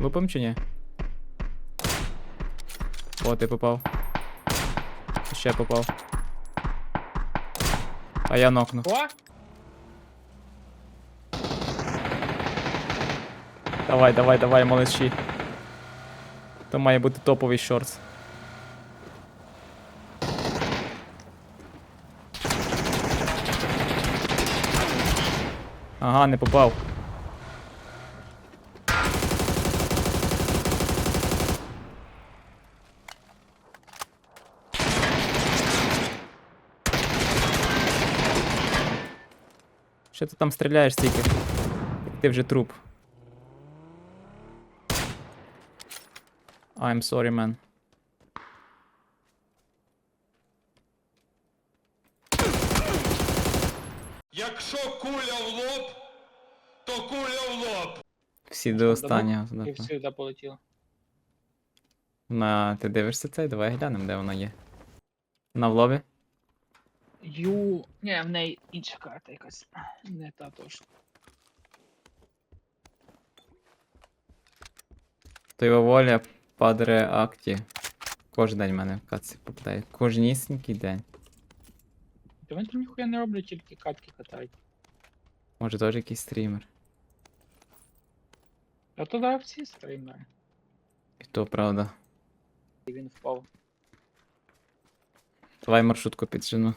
Лупим чи ні? О, ти попав. Ще попав. А я нокнув. О! Давай, давай, давай, малыші. То має бути топовий шортс. Ага, не попав. Що ти там стріляєш стільки? Як Ти вже труп. I'm sorry, man. Якщо куля в лоб, то куля в лоб. Всі до останнього. І всюди полетіло. На, ти дивишся цей? Давай глянемо, де вона є. На в лобі? Ю. Ні, в неї інша карта якась. Не та тож. То воля падре акті. Кожен день в мене катці попадає. Кожнісінький день. Та вони там ніхуя не роблять, тільки катки катають. Може теж якийсь стрімер. А то да, всі стримери. І то правда. І він впав. Давай маршрутку піджену.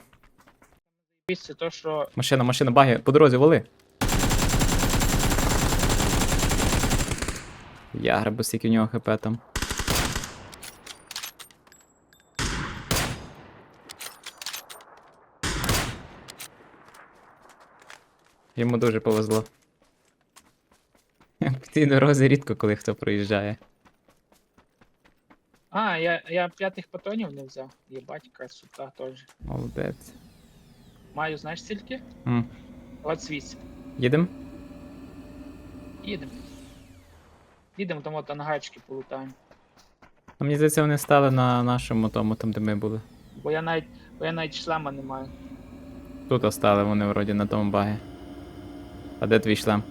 Після то, що Машина, машина, баги, по дорозі, вали. Я грабу, скільки в нього хп там. Йому дуже повезло. По цій дорозі рідко коли хто проїжджає. А, я, я п'ятих патронів не взяв. Єбать, красота теж. Молодець. Маю, знаєш скільки? М. 28. Їдем? Їдемо. Їдемо, там от ангарчики полутаємо. А мені здається, вони стали на нашому тому, там де ми були. Бо я навіть, бо я навіть шлема не маю. Тут остали вони вроді на тому багі. А де твій шлем?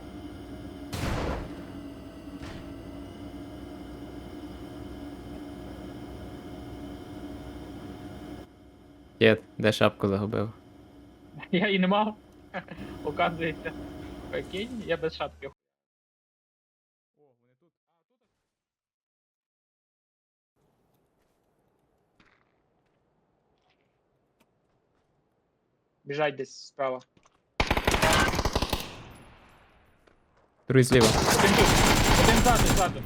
Дід, де шапку загубив? Я і не мав. Оказується. Прикинь, я без шапки. Біжать десь справа. Другий зліва. Один тут. Один ззаду, ззаду.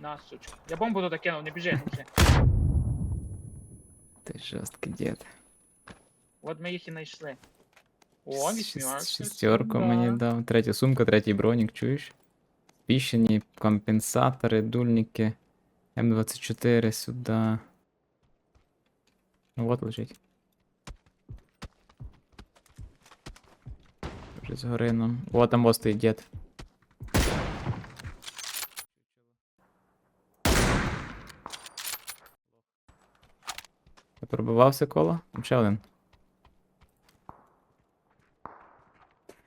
На, сучка. Я бомбу туди кинув, не біжи, не біжи. Ти жорсткий дід. От ми їх і знайшли. О, вісьмерка. Шестерку сюда. мені дав. Третя сумка, третій бронік, чуєш? Піщені, компенсатори, дульники. М24 сюди. Ну от лежить. Вже згори нам. О, там ось стоїть дід. Пробивався коло? Там ще один.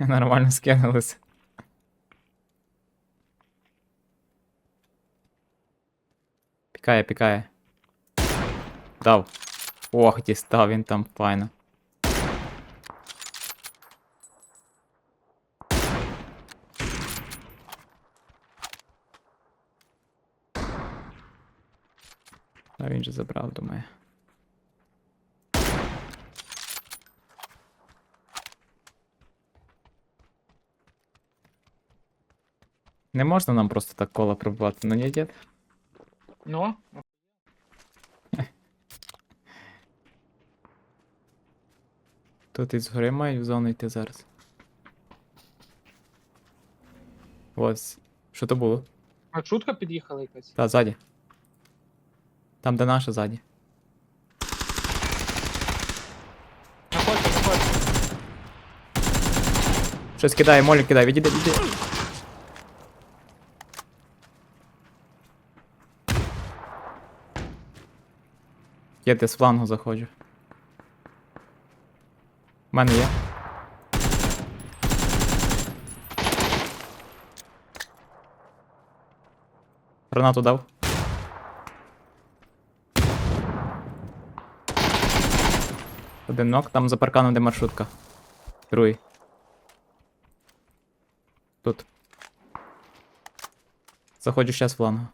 Нормально скинулися. Пікає, пікає. Дав. Ох, дістав він там файно. А він же забрав, думаю. Не можна нам просто так коло пробувати, ну ні, дід? Ну, Тут із гори мають в зону йти зараз. Ось. Що то було? маршрутка під'їхала якась. Та, ззаді. Там, де наша ззаді. Находьте, находьте. Щось кидає, молі кидає, відійди, відійди. Я десь з флангу заходжу. У мене є. Гранату дав. Один нок, там за парканом, де маршрутка. Другий. Тут. Заходжу ще з флангу.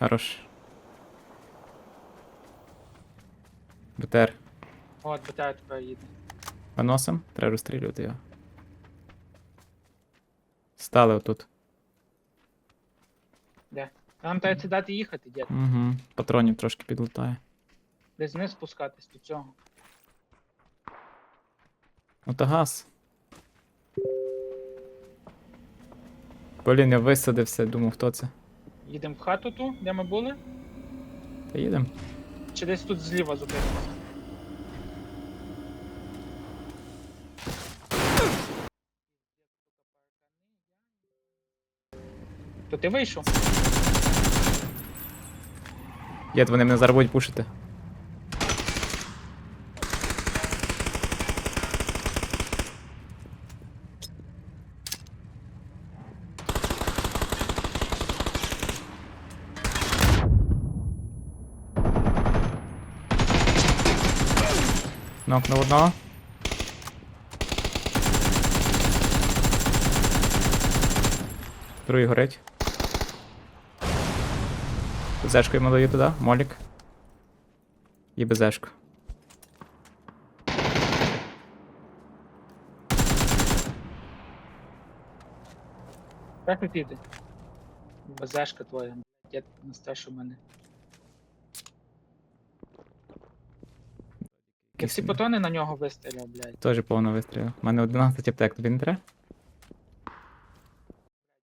Хорош. БТР. От, БТР тепер їде. Виносим, треба розстрілювати його. Стали отут. Де? Нам треба сідати їхати, дід. Угу. Патронів трошки підлутає. Десь вниз спускатись до цього. Ну та газ. Блін, я висадився, думав, хто це. Їдемо в хату ту, де ми були, Та їдемо. чи десь тут зліва зупинимося. То ти вийшов? Єд, вони мене зараз будуть пушити. Нокнув одного. Другий горить. Зешку йому даю туди, молік. І безешку. Як летіти? Базешка твоя, дід на старшу мене. Я всі патрони на нього вистріляв, блядь. Теж повно вистрілив. У мене 11 аптек, тобі не треба?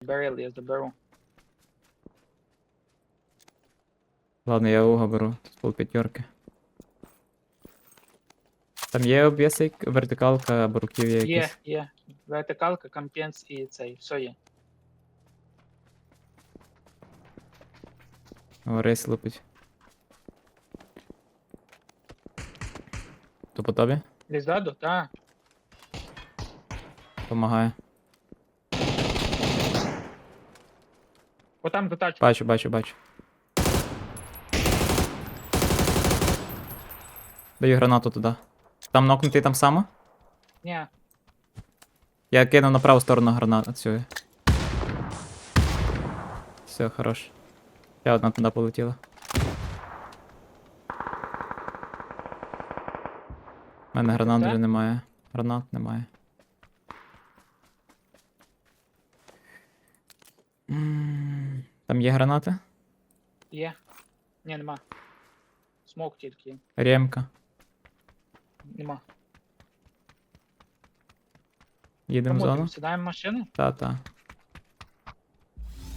Беріл я заберу. Ладно, я уго беру. Тут пол п'ятерки. Там є обвісик, вертикалка або руків'я Є, якісь. є. Вертикалка, компенс і цей. Все є. О, рейс лупить. По тобі? Десь ззаду? Так. Помагає. Отам до тачки. Бачу, бачу, бачу. Даю гранату туди. Там нокнутий там само? Ні. Я кинув на праву сторону гранату цю. Все, хорош. Ще одна туди полетіла. У мене гранат вже немає. Гранат немає. М, Там є гранати? Є. Ні, нема. Смок тільки. є. Ремка. Нема. Їдемо в зону? сідаємо в машину? Та-та.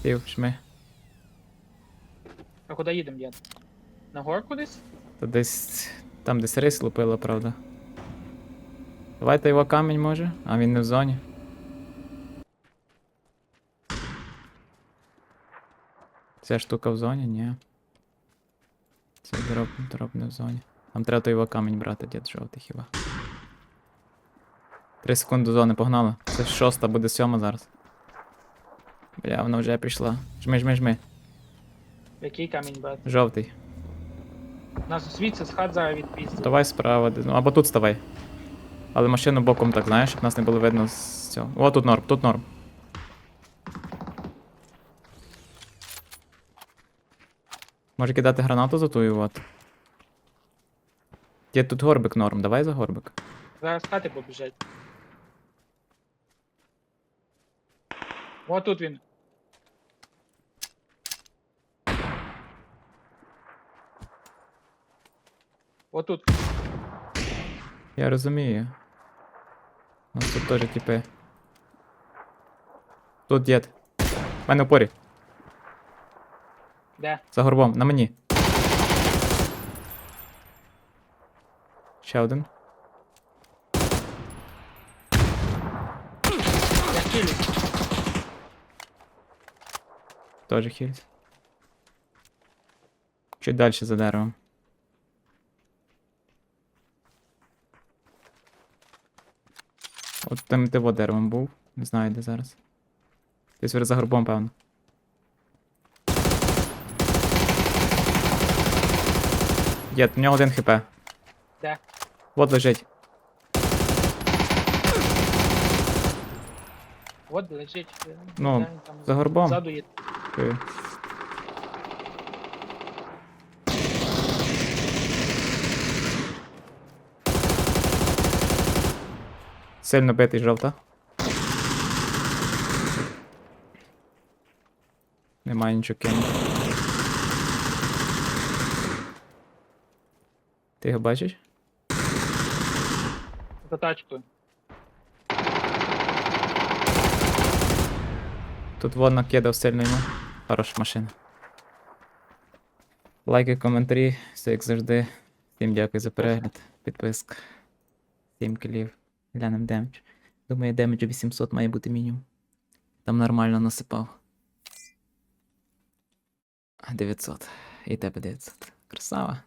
Пів, шми. А куди їдемо, дід? На горку десь? Та десь. Там десь рис лупила, правда. Давайте його камінь може, а він не в зоні. Ця штука в зоні? Ні. Це дроп, дроп не в зоні. Нам треба той його камінь брати, дід жовтий хіба. Три секунди до зони погнали. Це шоста, буде сьома зараз. Бля, вона вже пішла. Жми, жми, жми. Який камінь брати? Жовтий. Нас звідси з хат зараз відпіздять. Давай справа, ну або тут ставай. Але машину боком так, знаєш, щоб нас не було видно з цього. О, тут норм, тут норм. Може кидати гранату за тую от. Є тут горбик норм, давай за горбик. Зараз хати побіжать. О, тут він. О, тут. Я розумію. У нас тут теж типи. Тут дід. У мене в порі. Де? За горбом, на мені. Ще один. Я хилю. Тоже хіль. Чуть далі за деревом. От там ти во деревом був. Не знаю, де зараз. Десь за горбом, певно. Є, в нього один хп. Де? От лежить. От лежить. Ну, там за горбом. Ззаду є. Чую. Сильно битий жовта. Немає нічого кинути. Ти його бачиш? За тачкою. Тут вон накидав сильно йому. Хороша машина. Лайки, коментарі, все як завжди. Всім дякую за перегляд, підписка. 7 кілів. Глянем демедж. Думаю, демеджу 800 має бути мінімум. Там нормально насипав. 900. І тебе 900. Красава.